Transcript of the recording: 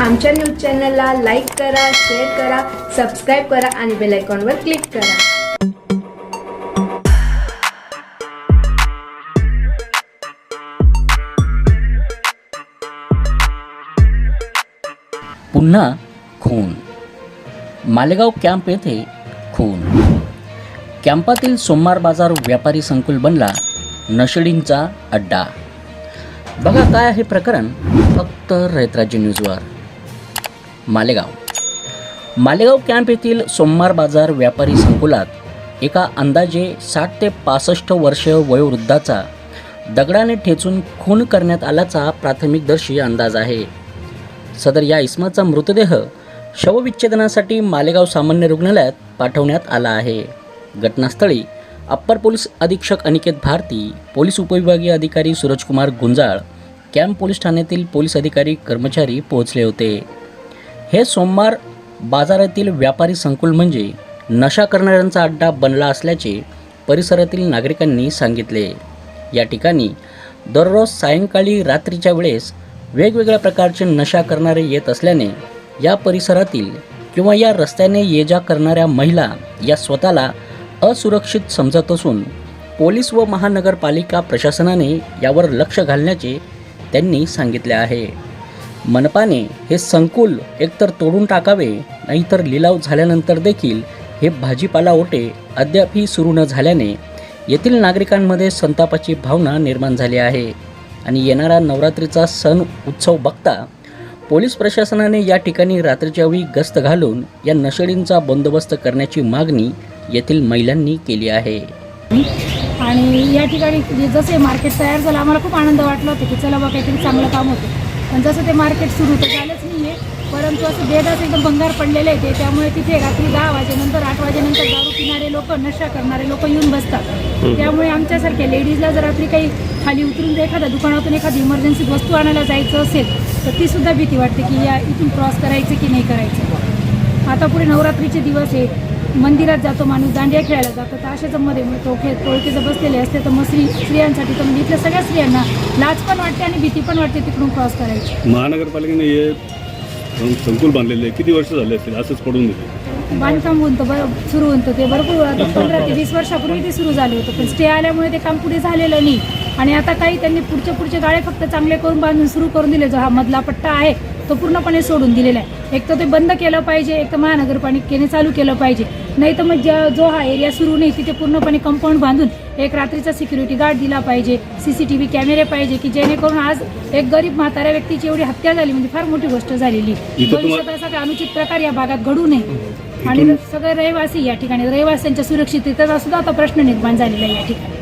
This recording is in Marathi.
आमच्या न्यूज चॅनलला लाईक करा शेअर करा सबस्क्राईब करा आणि बेल आयकॉनवर क्लिक करा. पुन्हा खून. मालेगाव कॅम्प येथे खून. कॅम्पातील सोमवार बाजार व्यापारी संकुल बनला नशडींचा अड्डा. बघा काय आहे प्रकरण फक्त रयतराज्य न्यूजवर. मालेगाव. मालेगाव कॅम्प येथील सोमवार बाजार व्यापारी संकुलात एका अंदाजे साठ ते पासष्ट वर्ष वयोवृद्धाचा दगडाने ठेचून खून करण्यात आल्याचा प्राथमिकदर्शी अंदाज आहे. सदर या इस्माचा मृतदेह शवविच्छेदनासाठी मालेगाव सामान्य रुग्णालयात पाठवण्यात आला आहे. घटनास्थळी अप्पर पोलीस अधीक्षक अनिकेत भारती पोलीस उपविभागीय अधिकारी सूरजकुमार गुंजाळ कॅम्प पोलीस ठाण्यातील पोलीस अधिकारी कर्मचारी पोहोचले होते. हे सोमवार बाजारातील व्यापारी संकुल म्हणजे नशा करणाऱ्यांचा अड्डा बनला असल्याचे परिसरातील नागरिकांनी सांगितले. या ठिकाणी दररोज सायंकाळी रात्रीच्या वेळेस वेगवेगळ्या प्रकारचे नशा करणारे येत असल्याने या परिसरातील किंवा या रस्त्याने ये जा करणाऱ्या महिला या स्वतःला असुरक्षित समजत असून पोलीस व महानगरपालिका प्रशासनाने यावर लक्ष घालण्याचे त्यांनी सांगितले आहे. मनपाने हे संकुल एकतर तोडून टाकावे नाहीतर लिलाव झाल्यानंतर देखील हे भाजीपाला ओटे अद्यापही सुरू न झाल्याने येथील नागरिकांमध्ये संतापाची भावना निर्माण झाली आहे. आणि येणारा नवरात्रीचा सण उत्सव बघता पोलीस प्रशासनाने या ठिकाणी रात्रीच्या वेळी गस्त घालून या नशेडींचा बंदोबस्त करण्याची मागणी येथील महिलांनी केली आहे. आणि या ठिकाणी जसे मार्केट तयार झालं आम्हाला खूप आनंद वाटला होता की चला बा काहीतरी चांगलं काम होतं. पण जसं ते मार्केट सुरू तर झालंच नाही आहे परंतु असं बेदास एकदम भंगार पडलेलं आहे ते. त्यामुळे तिथे रात्री दहा वाजेनंतर आठ वाजेनंतर दारू पिणारे लोक नशा करणारे लोक येऊन बसतात. त्यामुळे आमच्यासारख्या लेडीजला जर रात्री काही खाली उतरून जर एखाद्या दुकानातून एखादी इमर्जन्सी वस्तू आणायला जायचं असेल तर ती सुद्धा भीती वाटते की या इथून क्रॉस करायचं की नाही करायचं. आता पुढे नवरात्रीचे दिवस आहे मंदिरात जातो माणूस दांडिया खेळायला जातो तर अशाच मध्ये मग टोके टोळके जर बसलेले असते. तर मग स्त्री स्त्रियांसाठी तर म्हणजे इथल्या सगळ्या स्त्रियांना लाज पण वाटते आणि भीती पण वाटते तिकडून क्रॉस करायची. महानगरपालिकेने हे संकुल बांधलेले किती वर्ष झाले असतील? असंच पडून दिले बांधकाम होतं बरं सुरू होतं ते भरपूर आता पंधरा ते वीस वर्षापूर्वी ते सुरू झालं होतं. पण स्टे आल्यामुळे ते काम पुढे झालेलं नाही. आणि आता काही त्यांनी पुढचे पुढचे गाळे फक्त चांगले करून बांधून सुरू करून दिले. जो हा मधला पट्टा आहे तो पूर्णपणे सोडून दिलेला आहे. एक तर ते बंद केलं पाहिजे एक तर महानगरपालिकेने चालू केलं पाहिजे. नाही तर मग ज्या जो हा एरिया सुरू नाही तिथे पूर्णपणे कंपाऊंड बांधून एक रात्रीचा सिक्युरिटी गार्ड दिला पाहिजे सी सी टी व्ही कॅमेरे पाहिजे की जेणेकरून आज एक गरीब म्हाताऱ्या व्यक्तीची एवढी हत्या झाली म्हणजे फार मोठी गोष्ट झालेली. भविष्यात असा काही अनुचित प्रकार या भागात घडू नये. आणि सगळे रहिवासी या ठिकाणी रहिवाशांच्या सुरक्षिततेचा सुद्धा आता प्रश्न निर्माण झालेला आहे या ठिकाणी.